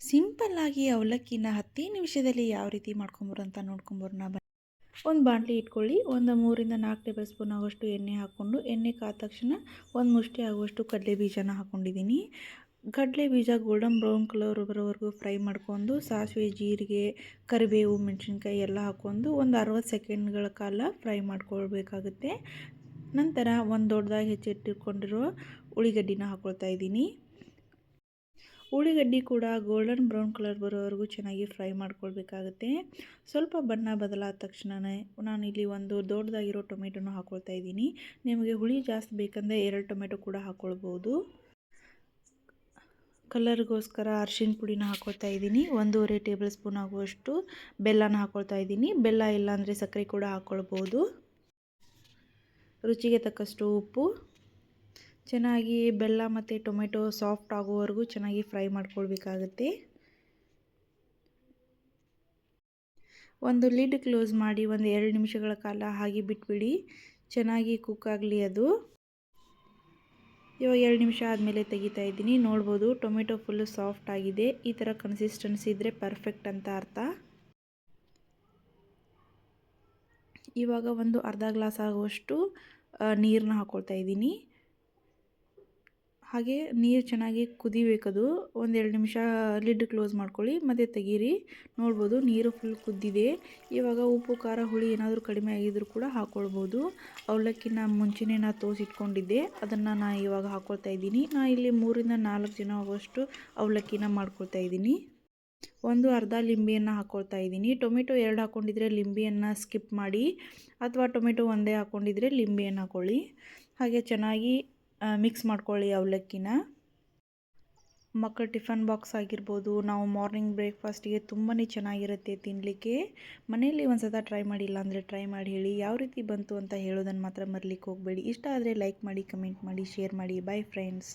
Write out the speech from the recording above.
ಸಿಂಪಲ್ಲಾಗಿ ಅವಲಕ್ಕಿನ ಹತ್ತೇ ನಿಮಿಷದಲ್ಲಿ ಯಾವ ರೀತಿ ಮಾಡ್ಕೊಂಬರು ಅಂತ ನೋಡ್ಕೊಂಬರೋಣ ಬನ್ನಿ. ಒಂದು ಬಾಣಲಿ ಇಟ್ಕೊಳ್ಳಿ. ಒಂದು ಮೂರಿಂದ ನಾಲ್ಕು ಟೇಬಲ್ ಸ್ಪೂನ್ ಆಗುವಷ್ಟು ಎಣ್ಣೆ ಹಾಕ್ಕೊಂಡು, ಎಣ್ಣೆ ಕಾದ ತಕ್ಷಣ ಒಂದು ಮುಷ್ಟಿ ಆಗುವಷ್ಟು ಕಡಲೆ ಬೀಜನ ಹಾಕ್ಕೊಂಡಿದ್ದೀನಿ ಕಡಲೆ ಬೀಜ ಗೋಲ್ಡನ್ ಬ್ರೌನ್ ಕಲರ್ ಬರೋವರೆಗೂ ಫ್ರೈ ಮಾಡ್ಕೊಂಡು, ಸಾಸಿವೆ, ಜೀರಿಗೆ, ಕರಿಬೇವು, ಮೆಣಸಿನ್ಕಾಯಿ ಎಲ್ಲ ಹಾಕ್ಕೊಂಡು ಒಂದು ಅರವತ್ತು ಸೆಕೆಂಡ್ಗಳ ಕಾಲ ಫ್ರೈ ಮಾಡ್ಕೊಳ್ಬೇಕಾಗುತ್ತೆ. ನಂತರ ಒಂದು ದೊಡ್ಡದಾಗಿ ಹೆಚ್ಚಿಟ್ಟಿಟ್ಕೊಂಡಿರೋ ಉಳ್ಳಿಗಡ್ಡಿನ ಹಾಕ್ಕೊಳ್ತಾ ಇದ್ದೀನಿ ಉಳ್ಳಿಗಡ್ಡಿ ಕೂಡ ಗೋಲ್ಡನ್ ಬ್ರೌನ್ ಕಲರ್ ಬರೋವರೆಗೂ ಚೆನ್ನಾಗಿ ಫ್ರೈ ಮಾಡ್ಕೊಳ್ಬೇಕಾಗುತ್ತೆ. ಸ್ವಲ್ಪ ಬಣ್ಣ ಬದಲಾದ ತಕ್ಷಣವೇ ನಾನು ಇಲ್ಲಿ ಒಂದು ದೊಡ್ಡದಾಗಿರೋ ಟೊಮೆಟೊನ ಹಾಕ್ಕೊಳ್ತಾ ಇದ್ದೀನಿ. ನಿಮಗೆ ಹುಳಿ ಜಾಸ್ತಿ ಬೇಕಂದರೆ ಎರಡು ಟೊಮೆಟೊ ಕೂಡ ಹಾಕ್ಕೊಳ್ಬೋದು ಕಲರ್ಗೋಸ್ಕರ ಅರ್ಶಿಣ ಪುಡಿನ ಹಾಕ್ಕೊಳ್ತಾ ಇದ್ದೀನಿ. ಒಂದೂವರೆ ಟೇಬಲ್ ಸ್ಪೂನ್ ಆಗುವಷ್ಟು ಬೆಲ್ಲನ ಹಾಕ್ಕೊಳ್ತಾ ಇದ್ದೀನಿ. ಬೆಲ್ಲ ಇಲ್ಲಾಂದರೆ ಸಕ್ಕರೆ ಕೂಡ ಹಾಕ್ಕೊಳ್ಬೋದು ರುಚಿಗೆ ತಕ್ಕಷ್ಟು ಉಪ್ಪು. ಚೆನ್ನಾಗಿ ಬೆಲ್ಲ ಮತ್ತು ಟೊಮೆಟೊ ಸಾಫ್ಟ್ ಆಗೋವರೆಗೂ ಚೆನ್ನಾಗಿ ಫ್ರೈ ಮಾಡ್ಕೊಳ್ಬೇಕಾಗುತ್ತೆ. ಒಂದು ಲಿಡ್ ಕ್ಲೋಸ್ ಮಾಡಿ ಒಂದು ಎರಡು ನಿಮಿಷಗಳ ಕಾಲ ಹಾಗೆ ಬಿಟ್ಬಿಡಿ. ಚೆನ್ನಾಗಿ ಕುಕ್ ಆಗಲಿ ಅದು. ಇವಾಗ ಎರಡು ನಿಮಿಷ ಆದಮೇಲೆ ತೆಗಿತಾ ಇದ್ದೀನಿ. ನೋಡ್ಬೋದು ಟೊಮೆಟೊ ಫುಲ್ಲು ಸಾಫ್ಟ್ ಆಗಿದೆ. ಈ ಥರ ಕನ್ಸಿಸ್ಟೆನ್ಸಿ ಇದ್ದರೆ ಪರ್ಫೆಕ್ಟ್ ಅಂತ ಅರ್ಥ. ಇವಾಗ ಒಂದು ಅರ್ಧ ಗ್ಲಾಸ್ ಆಗುವಷ್ಟು ನೀರನ್ನ ಹಾಕ್ಕೊಳ್ತಾ ಇದ್ದೀನಿ. ಹಾಗೆ ನೀರು ಚೆನ್ನಾಗಿ ಕುದಿಬೇಕದು. ಎರಡು ನಿಮಿಷ ಲಿಡ್ ಕ್ಲೋಸ್ ಮಾಡ್ಕೊಳ್ಳಿ, ಮತ್ತು ತೆಗೀರಿ. ನೋಡ್ಬೋದು ನೀರು ಫುಲ್ ಕುದ್ದಿದೆ. ಇವಾಗ ಉಪ್ಪು, ಖಾರ, ಹುಳಿ ಏನಾದರೂ ಕಡಿಮೆ ಆಗಿದ್ರೂ ಕೂಡ ಹಾಕ್ಕೊಳ್ಬೋದು ಅವಲಕ್ಕಿನ ಮುಂಚೆನೇ ನಾ ತೋಸಿಟ್ಕೊಂಡಿದ್ದೆ. ಅದನ್ನು ನಾನು ಇವಾಗ ಹಾಕ್ಕೊಳ್ತಾ ಇದ್ದೀನಿ. ನಾ ಇಲ್ಲಿ ಮೂರಿಂದ ನಾಲ್ಕು ಜನ ಆಗುವಷ್ಟು ಅವಲಕ್ಕಿನ ಮಾಡ್ಕೊಳ್ತಾ ಇದ್ದೀನಿ. ಒಂದು ಅರ್ಧ ಲಿಂಬೆಯನ್ನು ಹಾಕ್ಕೊಳ್ತಾ ಇದ್ದೀನಿ. ಟೊಮೆಟೊ ಎರಡು ಹಾಕ್ಕೊಂಡಿದ್ರೆ ಲಿಂಬೆಯನ್ನು ಸ್ಕಿಪ್ ಮಾಡಿ, ಅಥವಾ ಟೊಮೆಟೊ ಒಂದೇ ಹಾಕ್ಕೊಂಡಿದ್ರೆ ಲಿಂಬೆಯನ್ನು ಹಾಕ್ಕೊಳ್ಳಿ ಹಾಗೆ ಚೆನ್ನಾಗಿ ಮಿಕ್ಸ್ ಮಾಡ್ಕೊಳ್ಳಿ ಅವಲಕ್ಕಿನ. ಮಕ್ಕಳ ಟಿಫನ್ ಬಾಕ್ಸ್ ಆಗಿರ್ಬೋದು, ನಾವು ಮಾರ್ನಿಂಗ್ ಬ್ರೇಕ್ಫಾಸ್ಟಿಗೆ ತುಂಬಾ ಚೆನ್ನಾಗಿರುತ್ತೆ ತಿನ್ನಲಿಕ್ಕೆ ಮನೆಯಲ್ಲಿ ಒಂದು ಸತ ಟ್ರೈ ಮಾಡಿಲ್ಲ ಅಂದರೆ ಟ್ರೈ ಮಾಡಿ ಹೇಳಿ, ಯಾವ ರೀತಿ ಬಂತು ಅಂತ ಹೇಳೋದನ್ನು ಮಾತ್ರ ಮರಲಿಕ್ಕೆ ಹೋಗಬೇಡಿ. ಇಷ್ಟ ಆದರೆ ಲೈಕ್ ಮಾಡಿ ಕಮೆಂಟ್ ಮಾಡಿ ಶೇರ್ ಮಾಡಿ. Bye friends